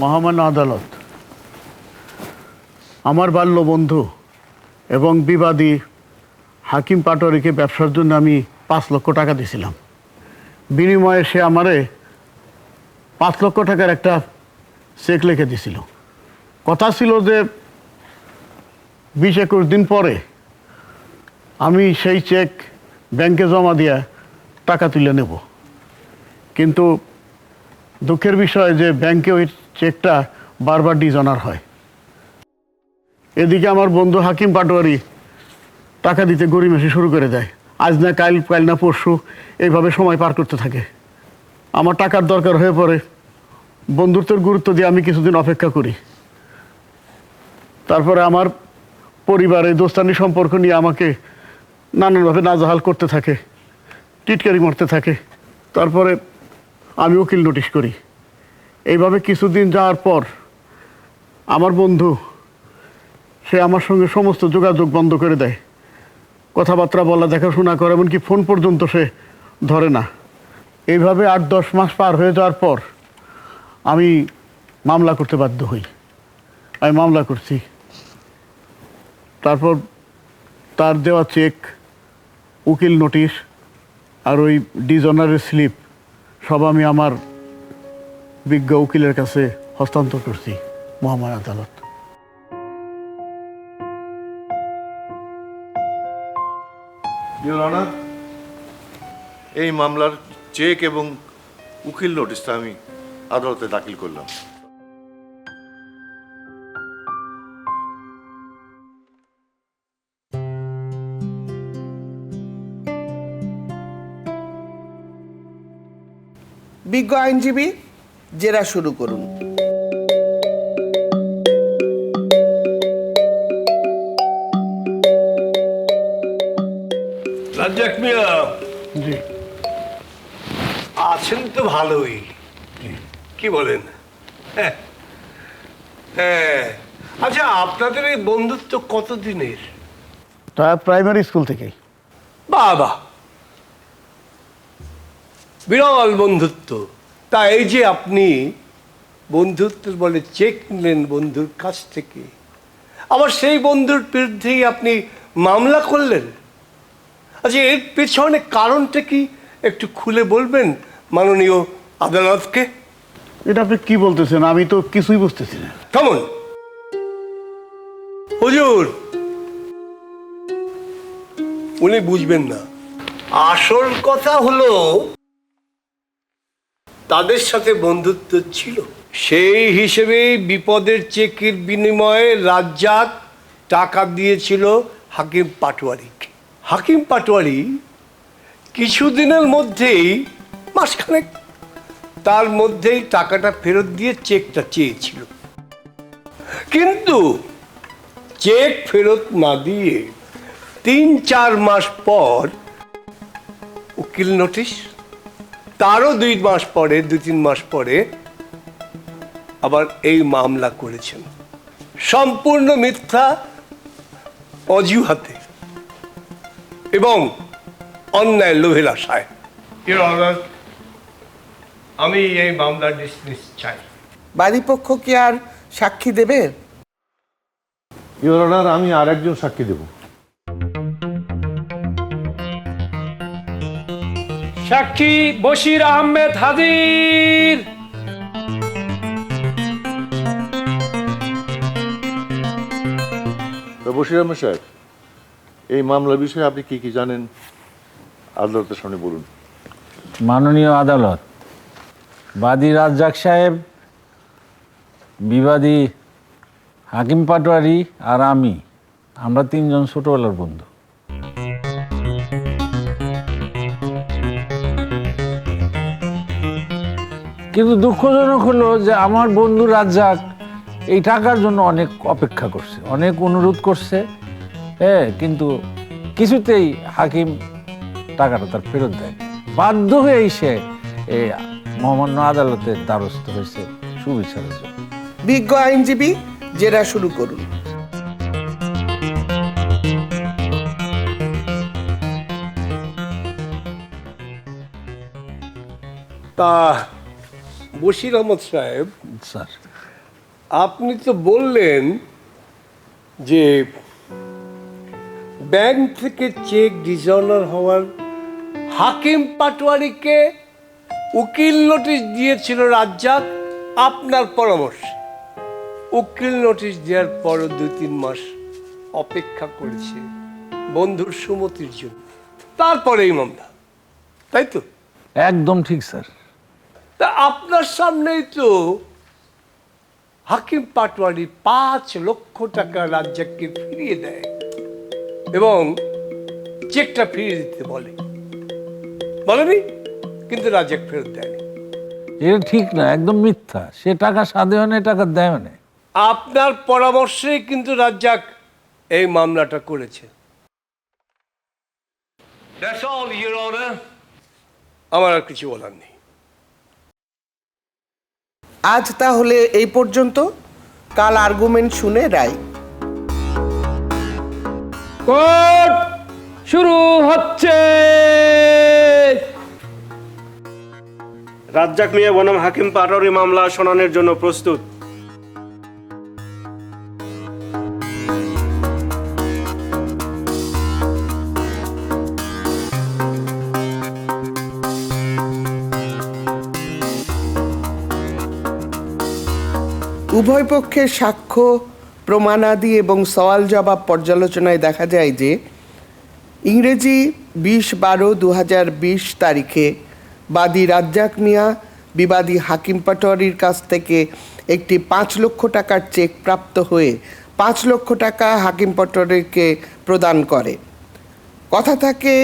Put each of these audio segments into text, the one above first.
মহামান্য আদালত, আমার বাল্য বন্ধু এবং বিবাদী হাকিম পাটোয়ারিকে ব্যবসার জন্য আমি পাঁচ লক্ষ টাকা দিয়েছিলাম। বিনিময়ে সে আমারে পাঁচ লক্ষ টাকার একটা চেক লিখে দিছিল কথা ছিল যে বিশ একুশ দিন পরে আমি সেই চেক ব্যাংকে জমা দিয়ে টাকা তুলে নেব। কিন্তু দুঃখের বিষয় যে ব্যাংকে ওই চেকটা বারবার ডিজনার হয়। এদিকে আমার বন্ধু হাকিম পাটোয়ারি টাকা দিতে গড়িমেশি শুরু করে দেয়। আজ না কাল কাল না পরশু এইভাবে সময় পার করতে থাকে। আমার টাকার দরকার হয়ে পড়ে। বন্ধুত্বের গুরুত্ব দিয়ে আমি কিছুদিন অপেক্ষা করি। তারপরে আমার পরিবারে দোস্তানি সম্পর্ক নিয়ে আমাকে নানানভাবে নাজাহাল করতে থাকে, টিটকারি মারতে থাকে। তারপরে আমি উকিল নোটিশ করি। এইভাবে কিছুদিন যাওয়ার পর আমার বন্ধু, সে আমার সঙ্গে সমস্ত যোগাযোগ বন্ধ করে দেয়। কথাবার্তা বলা, দেখাশোনা করে, এমনকি ফোন পর্যন্ত সে ধরে না। এইভাবে আট দশ মাস পার হয়ে যাওয়ার পর আমি মামলা করতে বাধ্য হই। আমি মামলা করছি। তারপর তার দেওয়া চেক, উকিল নোটিশ আর ওই ডিজনারের স্লিপ সব আমি আমার বিজ্ঞ উকিলের কাছে হস্তান্তর করছি মহামায় আদালত। এই মামলার চেক এবং উকিল নোটিশটা আমি আদালতে দাখিল করলাম। বিজ্ঞ আইনজীবী জেরা শুরু করুন। রাজ্জাক মিয়া। জি। আছেন তো ভালোই। কি বলেন? হ্যাঁ। হ্যাঁ। আচ্ছা আপনাদের এই বন্ধুত্ব কতদিনের? তা প্রাইমারি স্কুল থেকেই। বাবা বিরল বন্ধুত্ব। তা এই যে আপনি বন্ধুত্বের বলে চেক নিলেন বন্ধুর কাছ থেকে আবার সেই বন্ধুর বিরুদ্ধেই আপনি মামলা করলেন। আচ্ছা এর পেছনে কারণটা কি একটু খুলে বলবেন মাননীয় আদালতকে? এটা আপনি কি বলতেছেন? আমি তো কিছুই বুঝতেছি না। কেমন হুজুর উনি বুঝবেন না। আসল কথা হলো তাদের সাথে বন্ধুত্ব ছিল। সেই হিসেবে বিপদের চেকের বিনিময়ে রাজ্জাক টাকা দিয়েছিল হাকিম পাটোয়ারিকে। হাকিম পাটোয়ারি কিছুদিনের মধ্যেই মাসখানেক তার মধ্যেই টাকাটা ফেরত দিয়ে চেকটা চেয়েছিল। কিন্তু চেক ফেরত না দিয়ে তিন চার মাস পর উকিল নোটিশ তারও দুই মাস পরে দু তিন মাস পরে আবার এই মামলা করেছেন। সম্পূর্ণ মিথ্যা অজুহাতে এবং অন্যায় লোভের আশায়। আমি এই মামলা ডিসমিস চাই। বাদীপক্ষ কি আর সাক্ষী দেবে? ইউর অনার আমি আর একজন সাক্ষী দেব। সাক্ষী বশির আহমেদ হাজির। বশির আহমেদ সাহেব এই মামলার বিষয়ে আপনি কি কি জানেন? আদালতের সামনে বলুন। মাননীয় আদালত বাদী রাজ্জাক সাহেব বিবাদী হাকিম পাটোয়ারি আর আমি আমরা তিনজন ছোটবেলার বন্ধু। কিন্তু দুঃখজনক হলো যে আমার বন্ধু রাজ্জাক এই টাকার জন্য অনেক অপেক্ষা করছে অনেক অনুরোধ করছে হ্যাঁ কিন্তু কিছুতেই হাকিম টাকাটা তার ফেরত দেয় বাধ্য হয়েই সে এই মহামান্য আদালতের দ্বারস্থ হয়েছে সুবিচারের জন্য। বিজ্ঞ আইনজীবী জেরা শুরু করুন। তা বশির আহমদ সাহেব স্যার। আপনি তো বললেন যে ব্যাংক থেকে চেক ডিজনার হওয়ার হাকিম পাটোয়ারিকে উকিল নোটিশ দিয়েছিল রাজ্জাক আপনার পরামর্শ। উকিল নোটিশ দেওয়ার পরও দুই তিন মাস অপেক্ষা করেছে বন্ধুর সুমতির জন্য। তারপরে এই মামলা তাই তো? একদম ঠিক স্যার। তা আপনার সামনেই তো হাকিম পাটোয়ারি পাঁচ লক্ষ টাকা রাজ্জাককে ফিরিয়ে দেয় এবং চেকটা ফিরিয়ে দিতে বলে। বলেনি? কিন্তু রাজ্জাক ফেরত দেয়নি। এটা ঠিক না একদম মিথ্যা। সে টাকা সাদেও নেই টাকা দেয় না আপনার পরামর্শেই কিন্তু রাজ্জাক এই মামলাটা করেছে। আমার আর কিছু বলার নেই। আজ তাহলে এই পর্যন্ত। কাল আর্গুমেন্ট শুনে রায়। কোর্ট শুরু হচ্ছে। রাজ্জাক মিয়া বনাম হাকিম পাটোয়ারি মামলা শুনানির জন্য প্রস্তুত। উভয় পক্ষের সাক্ষ্য, প্রমাণাদি এবং সওয়াল জবাব পর্যালোচনায় দেখা যায় যে, ইংরেজি বিশ বারো দু বিশ তারিখে বাদী রাজ্জাক মিয়া, বিবাদী হাকিম পাটোয়ারির কাছ থেকে একটি পাঁচ লক্ষ টাকার চেক প্রাপ্ত হয়ে পাঁচ লক্ষ টাকা হাকিম পাটোয়ারিকে প্রদান করে। কথা থাকে,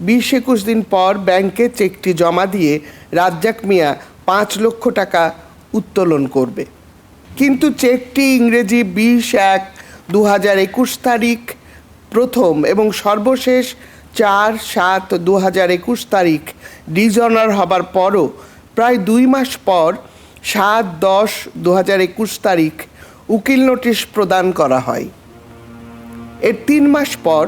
বিশ একুশ দিন পর ব্যাংকে চেকটি জমা দিয়ে রাজ্জাক মিয়া পাঁচ লক্ষ টাকা উত্তোলন করবে। কিন্তু চেকটি ইংরেজি বিশ এক দু হাজার একুশ তারিখ প্রথম এবং সর্বশেষ চার সাত দু হাজার একুশ তারিখ ডিজনার হবার পরও প্রায় দুই মাস পর সাত দশ দু হাজার একুশ তারিখ উকিল নোটিশ প্রদান করা হয়। এর তিন মাস পর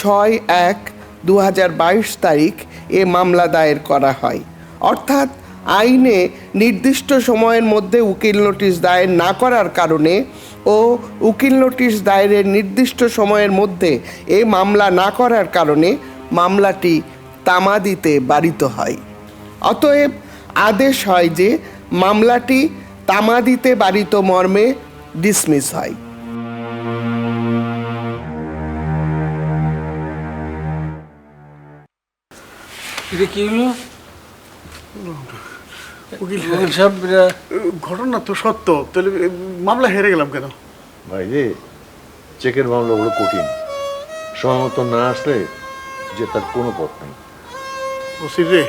ছয় এক দু হাজার বাইশ তারিখ এ মামলা দায়ের করা হয়। অর্থাৎ আইনে নির্দিষ্ট সময়ের মধ্যে উকিল নোটিশ দায়ের না করার কারণে ও উকিল নোটিশ দায়েরের নির্দিষ্ট সময়ের মধ্যে এ মামলা না করার কারণে মামলাটি তামাদিতে বারিত হয়। অতএব আদেশ হয় যে মামলাটি তামাদিতে বারিত মর্মে ডিসমিস হয়। কি হলো? উকিল সাহেব। ঘটনা তো সত্য তাহলে মামলা হেরে গেলাম কেন? ভাই রে চেকের মামলা হলো কঠিন। সময় মতো না আসলে যে তার কোনো পথ নেই। ওসির রে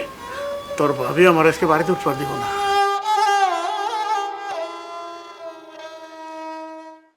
তোর ভাবি আমার আজকে বাড়িতে উঠবার দিব না।